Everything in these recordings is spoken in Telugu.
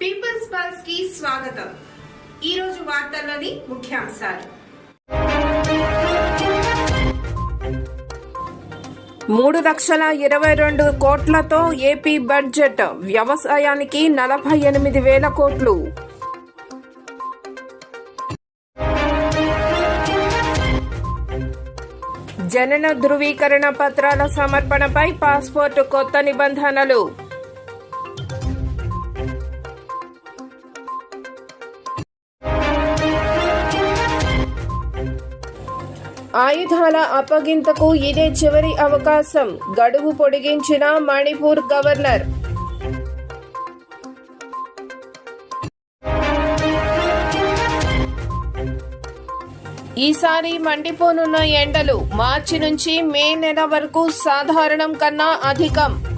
పీపుల్స్ పల్స్కి స్వాగతం. ఈ రోజు వార్తల్లోని ముఖ్యాంశాలు. మూడు లక్షల ఇరవై రెండు కోట్లతో ఏపీ బడ్జెట్ వ్యవసాయానికి నలభై ఎనిమిది వేల కోట్లు. జనన ధృవీకరణ పత్రాల సమర్పణపై పాస్పోర్ట్ కొత్త నిబంధనలు. ఆయుధాల అప్పగింతకు ఇదే చివరి అవకాశం. గడువు పొడిగించిన మణిపూర్ గవర్నర్. ఈసారి మండిపోనున్న ఎండలు మార్చి నుంచి మే నెల వరకు సాధారణం కన్నా అధికం.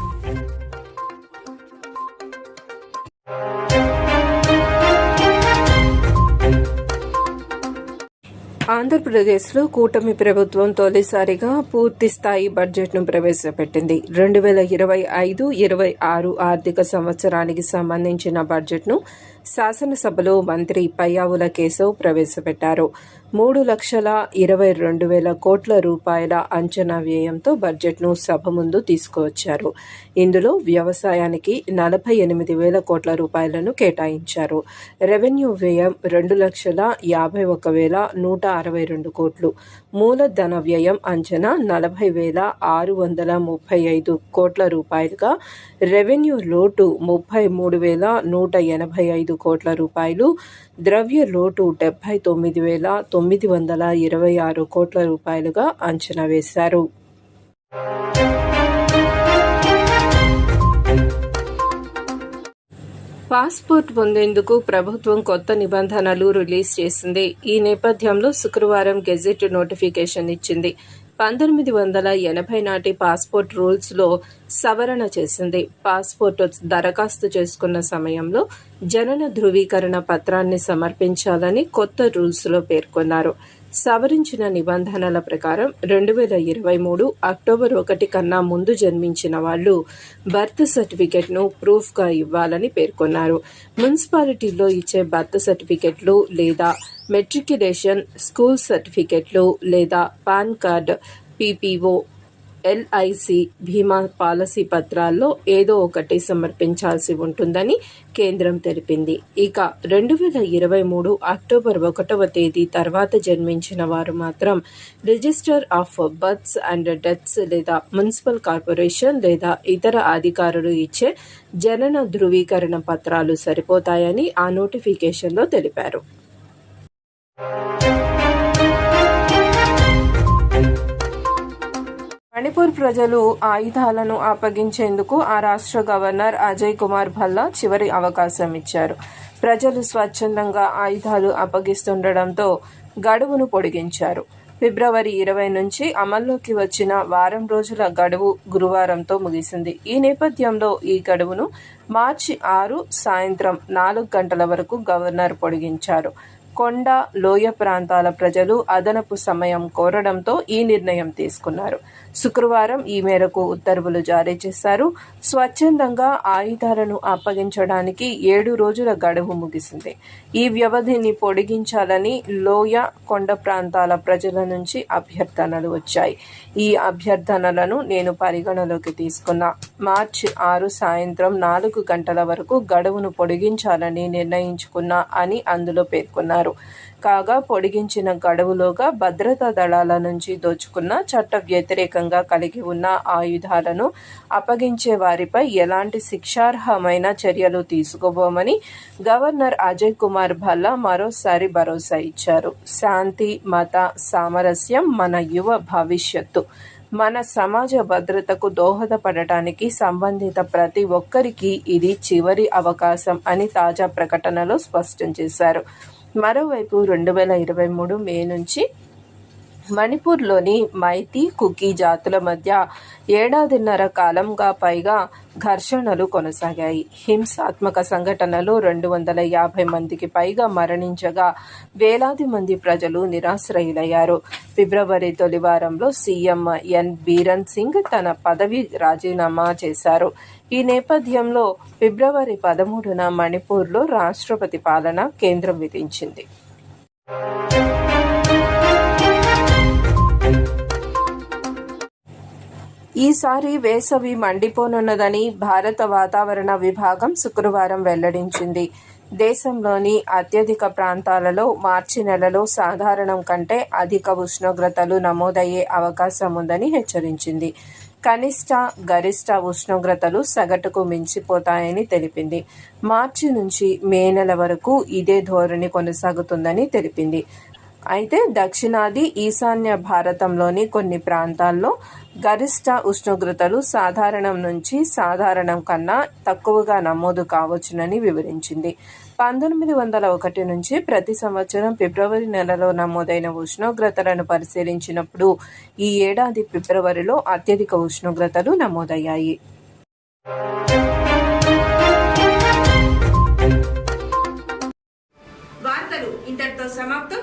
ఆంధ్రప్రదేశ్లో కూటమి ప్రభుత్వం తొలిసారిగా పూర్తి స్థాయి బడ్జెట్ను ప్రవేశపెట్టింది. రెండు వేల ఇరవై ఐదు ఇరవై ఆరు ఆర్థిక సంవత్సరానికి సంబంధించిన బడ్జెట్ను శాసనసభలో మంత్రి పయ్యావుల కేశవ్ ప్రవేశపెట్టారు. మూడు లక్షల ఇరవై రెండు వేల కోట్ల రూపాయల అంచనా వ్యయంతో బడ్జెట్ను సభ ముందు తీసుకువచ్చారు. ఇందులో వ్యవసాయానికి నలభై ఎనిమిది వేల కోట్ల రూపాయలను కేటాయించారు. రెవెన్యూ వ్యయం రెండు లక్షల యాభై ఒక వేల నూట అరవై రెండు కోట్లు. మూలధన వ్యయం అంచనా నలభై వేల ఆరు వందల ముప్పై ఐదు కోట్ల రూపాయలుగా రెవెన్యూ లోటు ముప్పై మూడు వేల నూట ఎనభై ఐదు కోట్ల రూపాయలు. ద్రవ్య లోటు డెబ్బై తొమ్మిది వేల తొమ్మిది వందల ఇరవై ఆరు కోట్ల రూపాయలుగా అంచనా వేశారు. పాస్పోర్ట్ పొందేందుకు ప్రభుత్వం కొత్త నిబంధనలు రిలీజ్ చేసింది. ఈ నేపథ్యంలో శుక్రవారం గెజెట్ నోటిఫికేషన్ ఇచ్చింది. పంతొమ్మిది వందల ఎనభై నాటి పాస్పోర్ట్ రూల్స్లో సవరణ చేసింది. పాస్పోర్ట్ దరఖాస్తు చేసుకున్న సమయంలో జనన ధృవీకరణ పత్రాన్ని సమర్పించాలని కొత్త రూల్స్లో పేర్కొన్నారు. సవరించిన నిబంధనల ప్రకారం రెండు వేల ఇరవై మూడు అక్టోబర్ ఒకటి కన్నా ముందు జన్మించిన వాళ్ళు బర్త్ సర్టిఫికెట్ను ప్రూఫ్గా ఇవ్వాలని పేర్కొన్నారు. మున్సిపాలిటీలో ఇచ్చే బర్త్ సర్టిఫికెట్లు లేదా మెట్రిక్యులేషన్ స్కూల్ సర్టిఫికెట్లు లేదా పాన్ కార్డ్ పీపీఓ ఎల్ఐసి బీమా పాలసీ పత్రాల్లో ఏదో ఒకటి సమర్పించాల్సి ఉంటుందని కేంద్రం తెలిపింది. ఇక రెండు వేల ఇరవై మూడు అక్టోబర్ ఒకటవ తేదీ తర్వాత జన్మించిన వారు మాత్రం register of births and deaths లేదా మున్సిపల్ కార్పొరేషన్ లేదా ఇతర అధికారులు ఇచ్చే జనన ధృవీకరణ పత్రాలు సరిపోతాయని ఆ నోటిఫికేషన్లో తెలిపారు. మణిపూర్ ప్రజలు ఆయుధాలను అప్పగించేందుకు ఆ రాష్ట్ర గవర్నర్ అజయ్ కుమార్ భల్లా చివరి అవకాశం ఇచ్చారు. ప్రజలు స్వచ్ఛందంగా ఆయుధాలు అప్పగిస్తుండటంతో గడువును పొడిగించారు. ఫిబ్రవరి ఇరవై నుంచి అమల్లోకి వచ్చిన వారం రోజుల గడువు గురువారంతో ముగిసింది. ఈ నేపథ్యంలో ఈ గడువును మార్చి ఆరు సాయంత్రం నాలుగు గంటల వరకు గవర్నర్ పొడిగించారు. కొండ లోయ ప్రాంతాల ప్రజలు అదనపు సమయం కోరడంతో ఈ నిర్ణయం తీసుకున్నారు. శుక్రవారం ఈ మేరకు ఉత్తర్వులు జారీ చేశారు. స్వచ్ఛందంగా ఆయుధాలను అప్పగించడానికి ఏడు రోజుల గడువు ముగిసింది. ఈ వ్యవధిని పొడిగించాలని లోయ కొండ ప్రాంతాల ప్రజల నుంచి అభ్యర్థనలు వచ్చాయి. ఈ అభ్యర్థనలను నేను పరిగణలోకి తీసుకున్నా. మార్చి ఆరు సాయంత్రం నాలుగు గంటల వరకు గడువును పొడిగించాలని నిర్ణయించుకున్నా అని అందులో పేర్కొన్నారు. కాగా పొడిగించిన గడువులోగా భద్రతా దళాల నుంచి దోచుకున్న చట్ట వ్యతిరేకంగా కలిగి ఉన్న ఆయుధాలను అప్పగించే వారిపై ఎలాంటి శిక్షార్హమైన చర్యలు తీసుకోబోమని గవర్నర్ అజయ్ కుమార్ భల్లా మరోసారి భరోసా ఇచ్చారు. శాంతి మత సామరస్యం మన యువ భవిష్యత్తు. మన సమాజ భద్రతకు దోహదపడటానికి సంబంధిత ప్రతి ఒక్కరికి ఇది చివరి అవకాశం అని తాజా ప్రకటనలో స్పష్టం చేశారు. మరోవైపు రెండు వేల ఇరవై మూడు మే నుంచి మణిపూర్లోని మైతి కుకీ జాతుల మధ్య ఏడాదిన్నర కాలంగా పైగా ఘర్షణలు కొనసాగాయి. హింసాత్మక సంఘటనలు రెండు వందల యాభై మందికి పైగా మరణించగా వేలాది మంది ప్రజలు నిరాశ్రయులయ్యారు. ఫిబ్రవరి తొలి వారంలో సీఎం ఎన్ బీరన్ సింగ్ తన పదవి రాజీనామా చేశారు. ఈ నేపథ్యంలో ఫిబ్రవరి పదమూడున మణిపూర్లో రాష్ట్రపతి పాలన కేంద్రం విధించింది. ఈసారి వేసవి మండిపోనున్నదని భారత వాతావరణ విభాగం శుక్రవారం వెల్లడించింది. దేశంలోని అత్యధిక ప్రాంతాలలో మార్చి నెలలో సాధారణం కంటే అధిక ఉష్ణోగ్రతలు నమోదయ్యే అవకాశం ఉందని హెచ్చరించింది. కనిష్ట గరిష్ట ఉష్ణోగ్రతలు సగటుకు మించిపోతాయని తెలిపింది. మార్చి నుంచి మే నెల వరకు ఇదే ధోరణి కొనసాగుతుందని తెలిపింది. అయితే దక్షిణాది ఈశాన్య భారతంలోని కొన్ని ప్రాంతాల్లో గరిష్ట ఉష్ణోగ్రతలు సాధారణం నుంచి సాధారణం కన్నా తక్కువగా నమోదు కావచ్చునని వివరించింది. పంతొమ్మిది వందల ఒకటి నుంచి ప్రతి సంవత్సరం ఫిబ్రవరి నెలలో నమోదైన ఉష్ణోగ్రతలను పరిశీలించినప్పుడు ఈ ఏడాది ఫిబ్రవరిలో అత్యధిక ఉష్ణోగ్రతలు నమోదయ్యాయి. వార్తలు ఇంతటితో సమాప్తం.